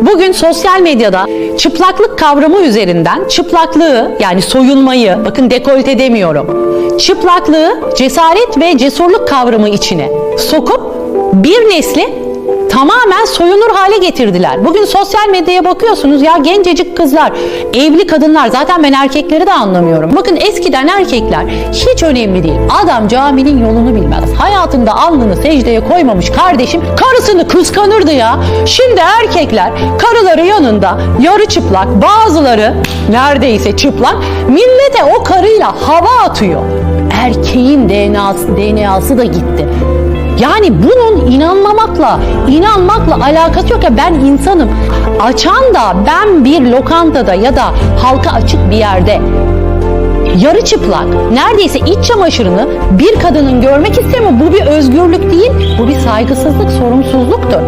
Bugün sosyal medyada çıplaklık kavramı üzerinden çıplaklığı yani soyunmayı bakın dekolte demiyorum. Çıplaklığı cesaret ve cesurluk kavramı içine sokup bir nesli tamamen soyunur hale getirdiler. Bugün sosyal medyaya bakıyorsunuz ya gencecik kızlar, evli kadınlar zaten ben erkekleri de anlamıyorum. Bakın eskiden erkekler hiç önemli değil. Adam caminin yolunu bilmez. Hayatında alnını secdeye koymamış kardeşim karısını kıskanırdı ya. Şimdi erkekler karıları yanında yarı çıplak bazıları neredeyse çıplak millete o karıyla hava atıyor. Erkeğin DNA'sı, DNA'sı da gitti. Yani bunun inanmamakla, inanmakla alakası yok ya ben insanım. Açan da ben bir lokantada ya da halka açık bir yerde yarı çıplak, neredeyse iç çamaşırını bir kadının görmek istemiyor. Bu bir özgürlük değil, bu bir saygısızlık, sorumsuzluktur.